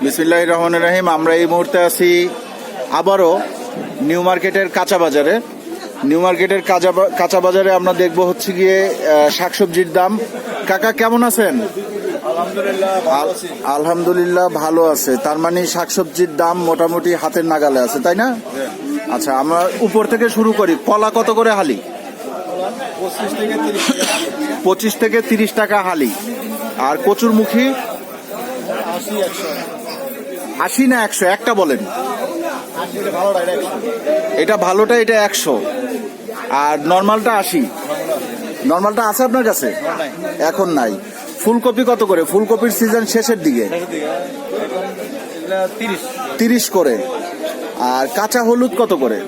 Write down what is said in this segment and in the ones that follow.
বিসমিল্লাহ রহমান রাহিম আমরা এই মুহূর্তে আছি আবারও নিউ মার্কেটের কাঁচা বাজারে। নিউ মার্কেটের কাঁচা কাঁচা বাজারে আমরা দেখব হচ্ছে গিয়ে শাকসবজির দাম। কাকা কেমন আছেন? আলহামদুলিল্লাহ ভালো আছে। তার মানে শাকসবজির দাম মোটামুটি হাতের নাগালে আছে তাই না? আচ্ছা আমরা উপর থেকে শুরু করি। কলা কত করে হালি? পঁচিশ থেকে তিরিশ টাকা হালি। আর কচুরমুখী? আশি না একশো? একটা বলেন। এটা ভালোটা, এটা একশো। আর নর্মালটা আশি। নর্মালটা আছে আপনার কাছে? এখন নাই। ফুলকপি কত করে? ফুলকপির সিজন শেষের দিকে। তিরিশ করে। আর কাঁচা হলুদ কত করে?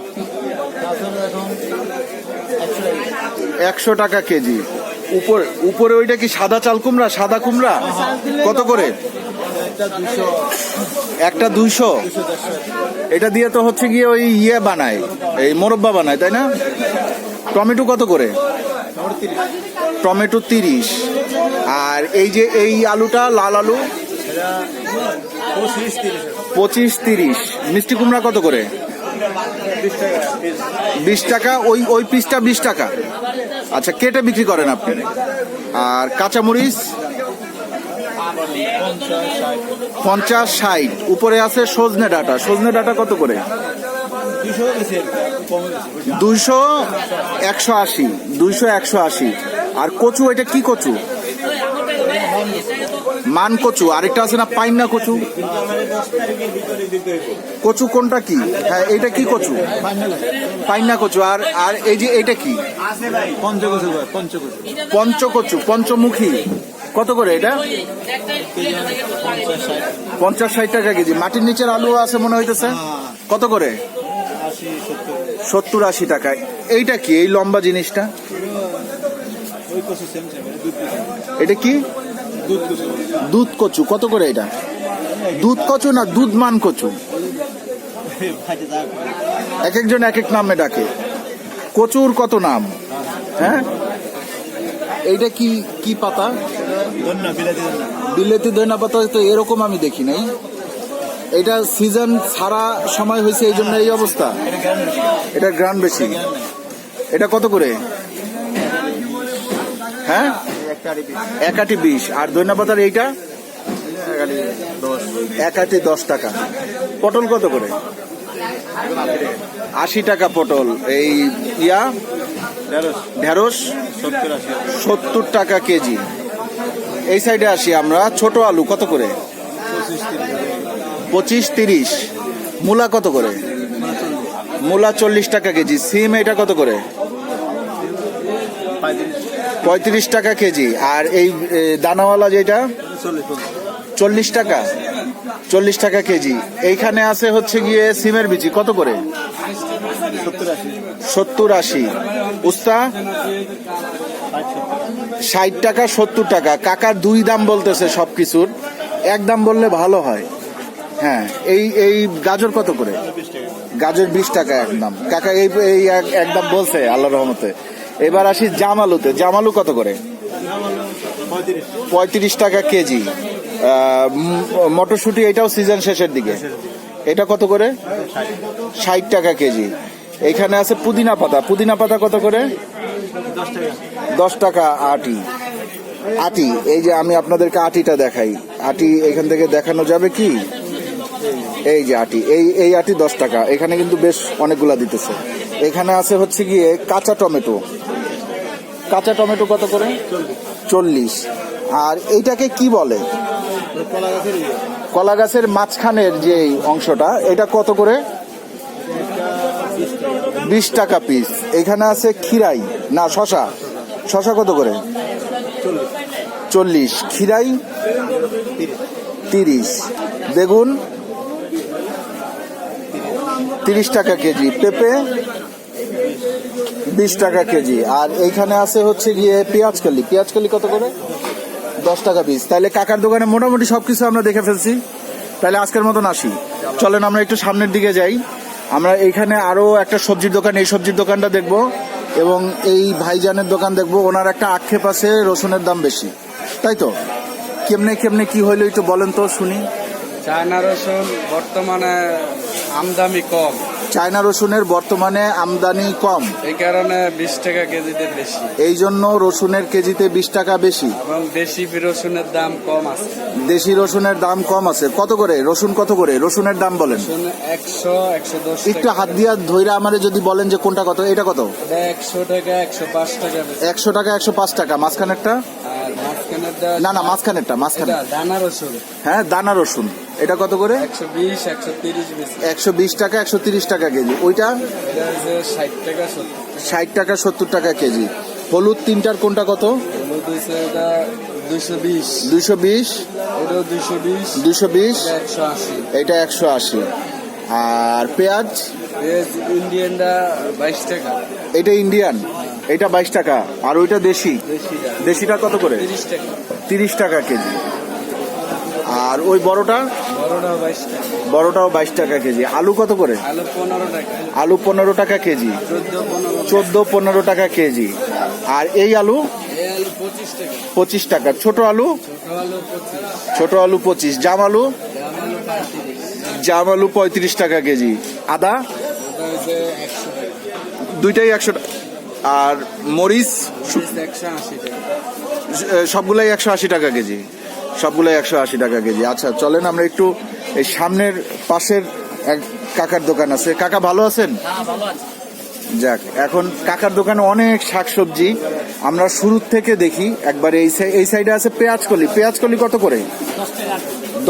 একশো টাকা কেজি। উপর উপরে ওইটা কি সাদা চাল কুমড়া? সাদা কুমড়া? কত করে? একটা দুইশো। এটা দিয়ে তো হচ্ছে গিয়ে ওই ইয়ে বানায়, এই মোরব্বা বানায়, তাই না? টমেটো কত করে? টমেটো তিরিশ। আর এই যে এই আলুটা, লাল আলু? পঁচিশ তিরিশ। মিষ্টি কুমড়া কত করে? বিশ টাকা। ওই ওই পিসটা বিশ টাকা। আচ্ছা কেটে বিক্রি করেন আপনি। আর কাঁচামরিচ? পঞ্চাশ ষাট। উপরে আছে সজনে ডাটা। সজনে ডাটা কত করে? দুইশো একশো আশি। দুইশো একশো আশি। আর কচু এটা কি কচু? মান কচু। আরেকটা আছে না পাইন না কচু? কচু কোনটা কি? হ্যাঁ এটা কি কচু? ফাইনাল পাইন্না কচু। আর আর এই যে এটা কি? ভাই পঞ্চকোষ পঞ্চকচু পঞ্চমুখী। কত করে এটা? পঞ্চাশ ষাট টাকা কেজি। মাটির নিচের আলু আছে মনে হইতেছে? কত করে? সত্তর। আশি টাকায়। এইটা কি? এই লম্বা জিনিসটা? এটা কি? দুধ দুধ কচু। কত করে এটা? দুধ কচু না দুধ মান কচু? এক একজন এক এক নামে ডাকে। কচুর কত নাম? হ্যাঁ? এইটা কি কি পাতা? বিলাতি দইনা পাতা তো এরকম আমি দেখি নাই। এটা সিজন সারা সময় হয়েছে এই জন্য এই অবস্থা। এটা গ্রান বেশি। এটা কত করে? হ্যাঁ? একটা এক আটি বিশ। আর দইনা পাতার এইটা? এক আটি দশ টাকা। পটল কত করে? আশি টাকা পটল। এই ইয়া? ঢেঁড়স। সত্তর টাকা কেজি। এই সাইডে আসি আমরা। ছোট আলু, কত করে? পঁচিশ, তিরিশ। মূলা কত করে? মূলা চল্লিশ টাকা কেজি। সিম এটা কত করে? পঁয়ত্রিশ টাকা কেজি। আর এই দানাওয়ালা যেটা? চল্লিশ টাকা। চল্লিশ টাকা কেজি। এইখানে আছে হচ্ছে গিয়ে সিমের বিচি। কত করে? সত্তর আশি। উস্তা ষাট টাকা, সত্তর টাকা। কাকার দুই দাম বলতেছে সব কিছুর এক দাম বললে ভালো হয়। হ্যাঁ এই এই গাজর কত করে? গাজর বিশ টাকা এক দাম। কাকা এই এই এক- দাম বলছে আল্লাহ রহমতে। এবার আসি জামালুতে। জামালু কত করে? পঁয়ত্রিশ টাকা কেজি। মটরশুঁটি এটাও সিজন শেষের দিকে। এটা কত করে? ষাট টাকা কেজি। এখানে আছে পুদিনা পাতা। পুদিনা পাতা কত করে? দশ টাকা আটি। আটি, এই যে আমি আপনাদেরকে আটিটা দেখাই। আটি এখান থেকে দেখানো যাবে কি? এই যে আটি, এই এই আটি দশ টাকা। এখানে কিন্তু বেশ অনেকগুলা দিতেছে। এখানে আছে হচ্ছে গিয়ে কাঁচা টমেটো। কাঁচা টমেটো কত করে? চল্লিশ। আর এইটাকে কি বলে? কলা গাছের মাঝখানের যে অংশটা, এটা কত করে? বিশ টাকা পিস এখানে আছে খিরাই না, শশা। শশা কত করে? চল্লিশ। খিরাই তিরিশ। বেগুন তিরিশ টাকা কেজি। পেঁপে বিশ টাকা কেজি। আর এইখানে আছে হচ্ছে গিয়ে পেঁয়াজ কালি। পেঁয়াজ কালি কত করে? দশ টাকা পিস তাহলে কাকার দোকানে মোটামুটি সবকিছু আমরা দেখে ফেলছি। তাহলে আজকের মতন আসি। চলেন আমরা একটু সামনের দিকে যাই। আমরা এইখানে আরও একটা সবজির দোকান, এই সবজির দোকানটা দেখব এবং এই ভাইজানের দোকান দেখব। ওনার একটা আক্ষেপ আছে, রসুনের দাম বেশি। তাই তো? কেমনে কেমনে, কি হইল একটু বলেন তো, শুনি। চায়না রসুন বর্তমানে আমদামি কম। চায়না রসুনের বর্তমানে আমদানি কম। এই কারণে বিশ টাকা কেজিতে বেশি। এই জন্য রসুনের কেজিতে বিশ টাকা বেশি। এবং দেশি রসুনের দাম কম আছে। দেশি রসুনের দাম কম আছে। কত করে? রসুন কত করে? রসুনের দাম বলেন। একশো একশো দশ একটু হাত দিয়া ধৈরা আমারে যদি বলেন যে কোনটা কত এটা কত? একশো টাকা একশো পাঁচ টাকা একশো টাকা একশো পাঁচ টাকা। মাঝখানেরটা? না না মাঝখানেরটা মাঝখানে। দানা রসুন। হ্যাঁ দানা রসুন। এটা কত করে? একশো বিশ টাকা একশো তিরিশ টাকা কেজি। ওইটা? ষাট টাকা সত্তর টাকা। কেজি। হলুদ তিনটার কোনটা কত? দুইশো বিশ। দুইশো বিশ? এটা একশো আশি। আর পেঁয়াজ? ইন্ডিয়ানটা বাইশ টাকা। এটা ইন্ডিয়ান? এটা বাইশ টাকা। আর ওইটা দেশি? দেশিটা। কত করে? তিরিশ টাকা কেজি। আর ওই বড়টা? বড়টাও বাইশ টাকা। কেজি। আলু কত করে? আলু পনেরো টাকা। কেজি। চোদ্দ পনেরো টাকা। কেজি। আর এই আলু? পঁচিশ টাকা। ছোট আলু? ছোট আলু পঁচিশ। জাম আলু? জাম আলু পঁয়ত্রিশ। টাকা কেজি। আদা? ওটা একশো টাকা। দুইটাই একশো আর মরিচ? সবগুলাই একশো আশি টাকা কেজি। সবগুলাই একশো আশি টাকা কেজি। আচ্ছা চলেন আমরা একটু এই সামনের পাশের এক কাকার দোকান আছে। কাকা ভালো আছেন? যাক এখন কাকার দোকানে অনেক শাকসবজি। আমরা শুরুর থেকে দেখি একবার এই এই সাইডে আছে পেঁয়াজ কলি পেঁয়াজ কলি কত করে?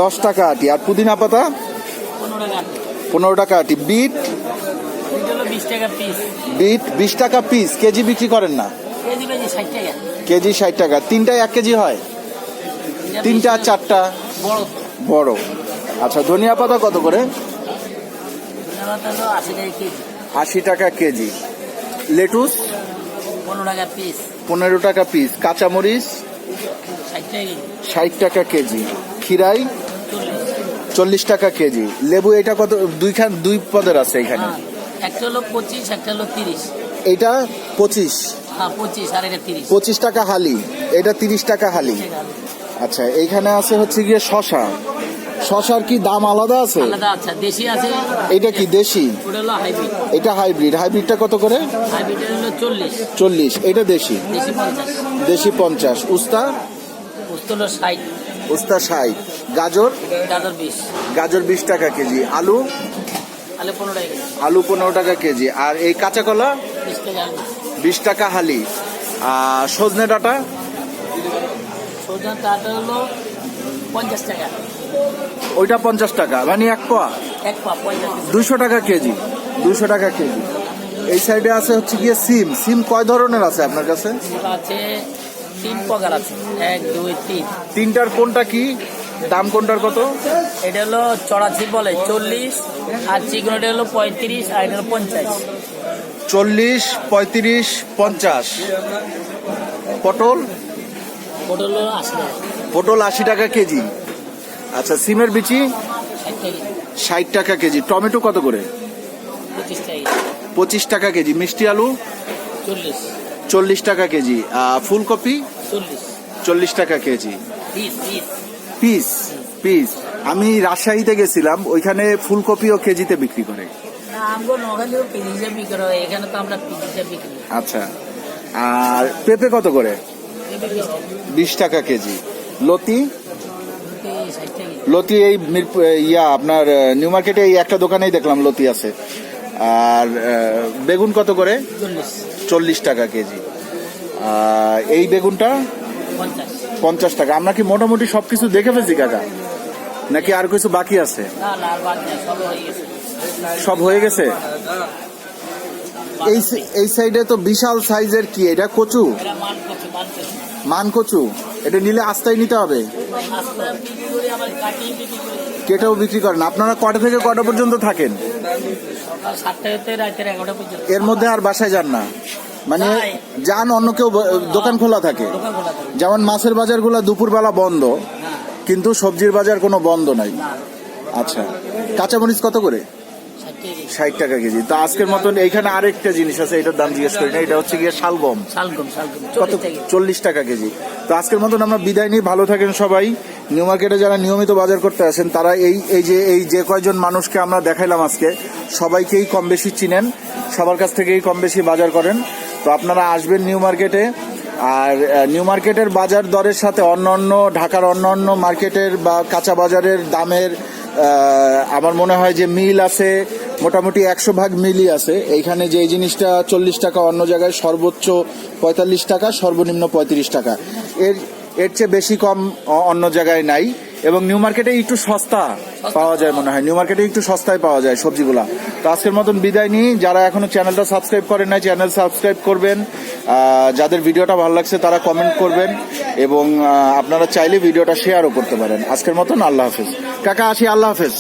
দশ টাকা আটি। আর পুদিনা পাতা? পনেরো টাকা আটি। বিট? বিশ টাকা পিস বিট বিশ টাকা পিস কেজি বিক্রি করেন না? কেজি ষাট টাকা। তিনটায় এক কেজি হয়? তিনটা চারটা? বড়। বড়। আচ্ছা ধনিয়া পাতা কত করে? আশি টাকা কেজি। লেটুস? পনেরো টাকা পিস পনেরো টাকা পিস কাঁচামরিচ? ষাট টাকা কেজি। খিরাই চল্লিশ। টাকা কেজি। লেবু এটা কত? দুইখান দুই পদের আছে এখানে। হ্যাঁ একটা পঁচিশ একটা হলো তিরিশ। এটা পঁচিশ? হ্যাঁ পঁচিশ টাকা হালি। এটা তিরিশ টাকা হালি। আচ্ছা এইখানে আছে হচ্ছে গিয়ে শশা। শশার কি দাম আলাদা আছে? আলাদা আচ্ছা দেশি আছে। এটা কি দেশি? ওটা হলো হাইব্রিড। এটা হাইব্রিড। হাইব্রিডটা কত করে? হলো চল্লিশ। এটা দেশি? দেশি পঞ্চাশ। দেশি উস্তা? হলো উস্তা ষাট। গাজর? গাজর বিশ। গাজর টাকা কেজি। আলু? আলু পনেরো টাকা কেজি। আলু পনেরো টাকা কেজি। আর এই কাঁচা কলা? বিশ টাকা আলু। বিশ টাকা হালি। আর সজনে ডাটা? সজনা হলো পঞ্চাশ টাকা। ওইটা পঞ্চাশ টাকা মানে এক পোয়া? এক পা পঞ্চাশ টাকা। কেজি দুইশো টাকা কেজি। এই সাইডে আছে হচ্ছে গিয়ে সিম। সিম কয় ধরনের আছে আপনার কাছে? আছে তিন প্রকার আছে। এক দুই তিন। তিনটার কোনটা কি? দাম কোনটার কত? এটা হলো চড়াছি বলে চল্লিশ। আর চিকনটা হলো পঁয়ত্রিশ আর এটা হলো পঞ্চাশ। চল্লিশ পঁয়ত্রিশ পঞ্চাশ। পটল? পটল আশি টাকা। পটল আশি টাকা কেজি। আচ্ছা সিমের বিচি ষাট টাকা কেজি। টমেটো কত করে? পঁচিশ টাকা কেজি। মিষ্টি আলু? চল্লিশ। টাকা কেজি। ফুলকপি? চল্লিশ। টাকা কেজি। Piece piece. আমি রাজশাহীতে গেছিলাম। ওইখানে ফুলকপিও কেজিতে বিক্রি করে। আচ্ছা। আর পেঁপে কত করে? বিশ টাকা কেজি। লতি। লতি এই ইয়া, আপনার নিউ মার্কেটে এই একটা দোকানেই দেখলাম লতি আছে। আর বেগুন কত করে? চল্লিশ টাকা কেজি। এই বেগুনটা? পঞ্চাশ টাকা। আমরা কি মোটামুটি সবকিছু দেখে ফেলছি, কাকা? নাকি আর কিছু বাকি আছে? সব হয়ে গেছে? সব এই এই সাইডে তো বিশাল সাইজের কি? এটা কচু? মান কচু এটা নিলে আস্তায় নিতে হবে। কেটেও বিক্রি করেন। আপনারা কটা থেকে কটা পর্যন্ত থাকেন? এর মধ্যে আর বাসায় যান না। মানে যান অন্য কেউ দোকান খোলা থাকে। দোকান খোলা থাকে। যেমন মাছের বাজারগুলো দুপুরবেলা বন্ধ হ্যাঁ। কিন্তু সবজির বাজার কোনো বন্ধ নাই। আচ্ছা। কাঁচামরিচ কত করে? ষাট টাকা কেজি। তো আজকের মতন এইখানে আরেকটা জিনিস আছে এটার দাম জিজ্ঞেস করি না এটা হচ্ছে গিয়ে শালগম। শালগম শালগম কত? চল্লিশ টাকা কেজি। তো আজকের মতন আমরা বিদায় নিই ভালো থাকেন সবাই। নিউ মার্কেটে যারা নিয়মিত বাজার করতে আসেন তারা এই এই যে এই যে কয়জন মানুষকে আমরা দেখাইলাম আজকে সবাইকেই কম বেশি চিনেন সবার কাছ থেকেই কম বেশি বাজার করেন। তো আপনারা আসবেন নিউ মার্কেটে আর নিউ মার্কেটের বাজার দরের সাথে অন্য অন্য ঢাকার অন্য অন্য মার্কেটের বা কাঁচা বাজারের দামের আমার মনে হয় যে মিল আছে। মোটামুটি একশো ভাগ মিলই আছে। এইখানে যে জিনিসটা চল্লিশ টাকা অন্য জায়গায় সর্বোচ্চ পঁয়তাল্লিশ টাকা, সর্বনিম্ন পঁয়ত্রিশ টাকা। এর এর চেয়ে বেশি কম অন্য জায়গায় নাই। এবং নিউ মার্কেটে একটু সস্তা পাওয়া যায় মনে হয়। নিউ মার্কেটে একটু সস্তায় পাওয়া যায় সবজিগুলা। তো আজকের মতন বিদায় নিই। যারা এখনও চ্যানেলটা সাবস্ক্রাইব করেন নাই, চ্যানেল সাবস্ক্রাইব করবেন। যাদের ভিডিওটা ভালো লাগছে, তারা কমেন্ট করবেন। এবং আপনারা চাইলে ভিডিওটা শেয়ারও করতে পারেন। আজকের মতন আল্লাহ হাফেজ। কাকা, আসি, আল্লাহ হাফেজ।